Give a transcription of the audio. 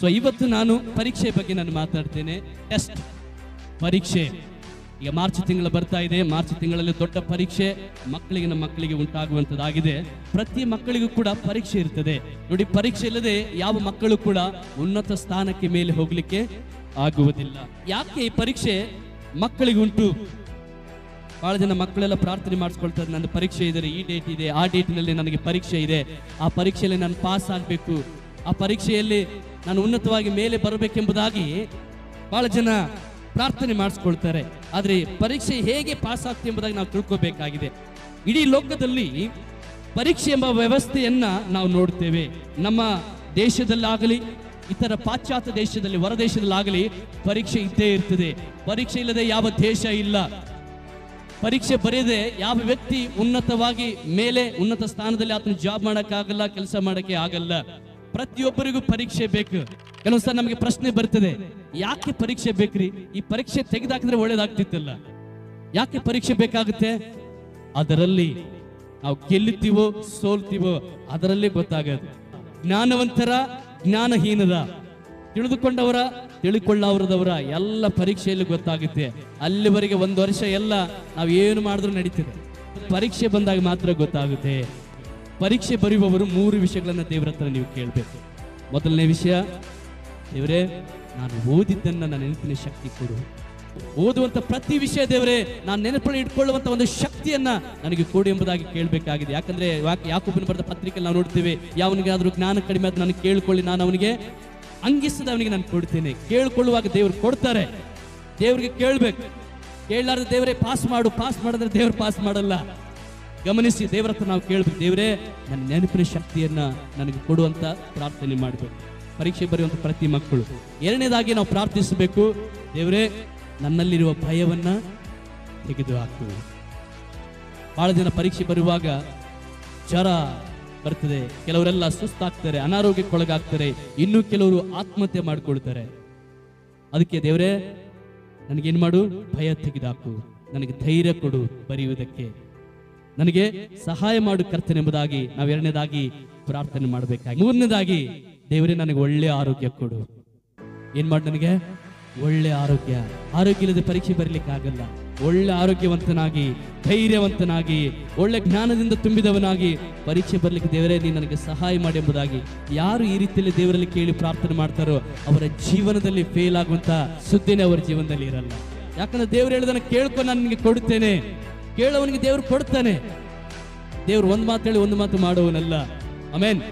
So ಇವತ್ತು ನಾನು ಪರೀಕ್ಷೆ ಬಗ್ಗೆ ನಾನು ಮಾತಾಡ್ತೇನೆ. ಟೆಸ್ಟ್ ಪರೀಕ್ಷೆ. ಈಗ ಮಾರ್ಚ್ ತಿಂಗಳು ಬರ್ತಾ ಇದೆ. ಮಾರ್ಚ್ ತಿಂಗಳಲ್ಲಿ ದೊಡ್ಡ ಪರೀಕ್ಷೆ ಮಕ್ಕಳಿಗೆ ನಮ್ಮ ಮಕ್ಕಳಿಗೆ ಉಂಟಾಗುವಂಥದ್ದಾಗಿದೆ. ಪ್ರತಿ ಮಕ್ಕಳಿಗೂ ಕೂಡ ಪರೀಕ್ಷೆ ಇರ್ತದೆ. ನೋಡಿ, ಪರೀಕ್ಷೆ ಇಲ್ಲದೆ ಯಾವ ಮಕ್ಕಳು ಕೂಡ ಉನ್ನತ ಸ್ಥಾನಕ್ಕೆ ಮೇಲೆ ಹೋಗಲಿಕ್ಕೆ ಆಗುವುದಿಲ್ಲ. ಯಾಕೆ ಈ ಪರೀಕ್ಷೆ ಮಕ್ಕಳಿಗುಂಟು ಬಹಳ ಜನ ಮಕ್ಕಳೆಲ್ಲ ಪ್ರಾರ್ಥನೆ ಮಾಡಿಸ್ಕೊಳ್ತಾರೆ ನನ್ನ ಪರೀಕ್ಷೆ ಇದೆ ಈ ಡೇಟ್ ಇದೆ, ಆ ಡೇಟ್ನಲ್ಲಿ ನನಗೆ ಪರೀಕ್ಷೆ ಇದೆ. ಆ ಪರೀಕ್ಷೆಯಲ್ಲಿ ನಾನು ಪಾಸ್ ಆಗಬೇಕು. ಆ ಪರೀಕ್ಷೆಯಲ್ಲಿ ನಾನು ಉನ್ನತವಾಗಿ ಮೇಲೆ ಬರಬೇಕೆಂಬುದಾಗಿ ಬಹಳ ಜನ ಪ್ರಾರ್ಥನೆ ಮಾಡಿಸ್ಕೊಳ್ತಾರೆ. ಆದರೆ ಪರೀಕ್ಷೆ ಹೇಗೆ ಪಾಸ್ ಆಗ್ತದೆ ಎಂಬುದಾಗಿ ನಾವು ತಿಳ್ಕೋಬೇಕಾಗಿದೆ. ಇಡೀ ಲೋಕದಲ್ಲಿ ಪರೀಕ್ಷೆ ಎಂಬ ವ್ಯವಸ್ಥೆಯನ್ನ ನಾವು ನೋಡ್ತೇವೆ. ನಮ್ಮ ದೇಶದಲ್ಲಾಗಲಿ, ಇತರ ಪಾಶ್ಚಾತ್ಯ ದೇಶದಲ್ಲಿ, ಹೊರದೇಶದಲ್ಲಾಗಲಿ ಪರೀಕ್ಷೆ ಇದ್ದೇ ಇರ್ತದೆ. ಪರೀಕ್ಷೆ ಇಲ್ಲದೆ ಯಾವ ದೇಶ ಇಲ್ಲ. ಪರೀಕ್ಷೆ ಬರೆಯದೆ ಯಾವ ವ್ಯಕ್ತಿ ಉನ್ನತವಾಗಿ ಮೇಲೆ, ಉನ್ನತ ಸ್ಥಾನದಲ್ಲಿ ಆತನ ಜಾಬ್ ಮಾಡೋಕ್ಕಾಗಲ್ಲ, ಕೆಲಸ ಮಾಡೋಕ್ಕೆ ಆಗಲ್ಲ. ಪ್ರತಿಯೊಬ್ಬರಿಗೂ ಪರೀಕ್ಷೆ ಬೇಕು. ಕೆಲವೊಂದ್ಸಲ ನಮಗೆ ಪ್ರಶ್ನೆ ಬರ್ತದೆ, ಯಾಕೆ ಪರೀಕ್ಷೆ ಬೇಕ್ರಿ? ಈ ಪರೀಕ್ಷೆ ತೆಗೆದಾಕಿದ್ರೆ ಒಳ್ಳೇದಾಗ್ತಿತ್ತಲ್ಲ. ಯಾಕೆ ಪರೀಕ್ಷೆ ಬೇಕಾಗುತ್ತೆ? ಅದರಲ್ಲಿ ನಾವು ಗೆಲ್ಲುತ್ತೀವೋ, ಸೋಲ್ತೀವೋ, ಅದರಲ್ಲೇ ಗೊತ್ತಾಗದು. ಜ್ಞಾನವಂತರ, ಜ್ಞಾನಹೀನದ. ತಿಳಿದುಕೊಂಡವರ, ತಿಳ್ಕೊಳ್ಳವರದವರ ಎಲ್ಲ ಪರೀಕ್ಷೆಯಲ್ಲಿ ಗೊತ್ತಾಗುತ್ತೆ. ಅಲ್ಲಿವರೆಗೆ ಒಂದು ವರ್ಷ ಎಲ್ಲ ನಾವು ಏನು ಮಾಡಿದ್ರು ನಡೀತದೆ. ಪರೀಕ್ಷೆ ಬಂದಾಗ ಮಾತ್ರ ಗೊತ್ತಾಗುತ್ತೆ. ಪರೀಕ್ಷೆ ಬರೆಯುವವರು ಮೂರು ವಿಷಯಗಳನ್ನು ದೇವರ ಹತ್ರ ನೀವು ಕೇಳಬೇಕು. ಮೊದಲನೇ ವಿಷಯ, ದೇವರೇ, ನಾನು ಓದಿದ್ದನ್ನು ನನ್ನ ನೆನಪಿನ ಶಕ್ತಿ ಕೊಡು. ಓದುವಂಥ ಪ್ರತಿ ವಿಷಯ ದೇವರೇ, ನಾನು ನೆನಪಲ್ಲಿ ಇಟ್ಕೊಳ್ಳುವಂಥ ಒಂದು ಶಕ್ತಿಯನ್ನು ನನಗೆ ಕೊಡು ಎಂಬುದಾಗಿ ಕೇಳಬೇಕಾಗಿದೆ. ಯಾಕಂದರೆ ಯಾಕೆ ಯಾಕೊಬ್ಬನ ಬರೆದ ಪತ್ರಿಕೆಯಲ್ಲಿ ನಾವು ನೋಡ್ತೇವೆ ಆದರೂ ಜ್ಞಾನ ಕಡಿಮೆ ಆದರೆ ನಾನು ಕೇಳಿಕೊಳ್ಳಿ, ನಾನು ಅವನಿಗೆ ಅಂಗಿಸದ ಅವನಿಗೆ ನಾನು ಕೊಡ್ತೇನೆ. ಕೇಳಿಕೊಳ್ಳುವಾಗ ದೇವರು ಕೊಡ್ತಾರೆ. ದೇವರಿಗೆ ಕೇಳಬೇಕು. ಕೇಳಲಾರ್ದ ದೇವರೇ, ಪಾಸ್ ಮಾಡು, ಪಾಸ್ ಮಾಡಿದ್ರೆ ದೇವರು ಪಾಸ್ ಮಾಡಲ್ಲ. ಗಮನಿಸಿ, ದೇವರ ಹತ್ರ ನಾವು ಕೇಳ್ಬೇಕು, ದೇವರೇ, ನನ್ನ ನೆನಪಿನ ಶಕ್ತಿಯನ್ನ ನನಗೆ ಕೊಡುವಂತ ಪ್ರಾರ್ಥನೆ ಮಾಡಬೇಕು. ಪರೀಕ್ಷೆ ಬರೆಯುವಂಥ ಪ್ರತಿ ಮಕ್ಕಳು. ಎರಡನೇದಾಗಿ ನಾವು ಪ್ರಾರ್ಥಿಸಬೇಕು, ದೇವರೇ, ನನ್ನಲ್ಲಿರುವ ಭಯವನ್ನ ತೆಗೆದು ಹಾಕು ಬಹಳ ಜನ ಪರೀಕ್ಷೆ ಬರುವಾಗ ಜ್ವರ ಬರ್ತದೆ, ಕೆಲವರೆಲ್ಲ ಸುಸ್ತಾಗ್ತಾರೆ, ಅನಾರೋಗ್ಯಕ್ಕೊಳಗಾಗ್ತಾರೆ, ಇನ್ನೂ ಕೆಲವರು ಆತ್ಮಹತ್ಯೆ ಮಾಡಿಕೊಳ್ತಾರೆ. ಅದಕ್ಕೆ ದೇವರೇ, ನನಗೇನು ಮಾಡು, ಭಯ ತೆಗೆದಾಕು ನನಗೆ ಧೈರ್ಯ ಕೊಡು, ಬರೆಯುವುದಕ್ಕೆ. ನನಗೆ ಸಹಾಯ ಮಾಡು ಕರ್ತನೆಂಬುದಾಗಿ ನಾವು ಎರಡನೇದಾಗಿ ಪ್ರಾರ್ಥನೆ ಮಾಡಬೇಕಾಗಿ. ಮೂರನೇದಾಗಿ, ದೇವರೇ, ನನಗೆ ಒಳ್ಳೆ ಆರೋಗ್ಯ ಕೊಡು. ಏನ್ ಮಾಡು ನನಗೆ? ಒಳ್ಳೆ ಆರೋಗ್ಯ. ಆರೋಗ್ಯ ಇಲ್ಲದೆ ಪರೀಕ್ಷೆ ಬರಲಿಕ್ಕೆ ಆಗಲ್ಲ ಒಳ್ಳೆ ಆರೋಗ್ಯವಂತನಾಗಿ, ಧೈರ್ಯವಂತನಾಗಿ, ಒಳ್ಳೆ ಜ್ಞಾನದಿಂದ ತುಂಬಿದವನಾಗಿ ಪರೀಕ್ಷೆ ಬರಲಿಕ್ಕೆ ದೇವರೇ, ನೀನು ನನಗೆ ಸಹಾಯ ಮಾಡಿ ಎಂಬುದಾಗಿ ಯಾರು ಈ ರೀತಿಯಲ್ಲಿ ದೇವರಲ್ಲಿ ಕೇಳಿ ಪ್ರಾರ್ಥನೆ ಮಾಡ್ತಾರೋ ಅವರ ಜೀವನದಲ್ಲಿ ಫೇಲ್ ಆಗುವಂತ ಸುದ್ದಿನೇ ಅವರ ಜೀವನದಲ್ಲಿ ಇರಲ್ಲ. ಯಾಕಂದ್ರೆ ದೇವರು ಹೇಳಿದನ್ನು ಕೇಳ್ಕೊಂಡು ನಾನು ನಿಮಗೆ ಕೊಡುತ್ತೇನೆ. ಕೇಳೋವನಿಗೆ ದೇವರು ಕೊಡ್ತಾನೆ. ದೇವ್ರು ಒಂದು ಮಾತು ಹೇಳಿ ಒಂದು ಮಾತು ಮಾಡೋವನಲ್ಲ ಆಮೇನ್?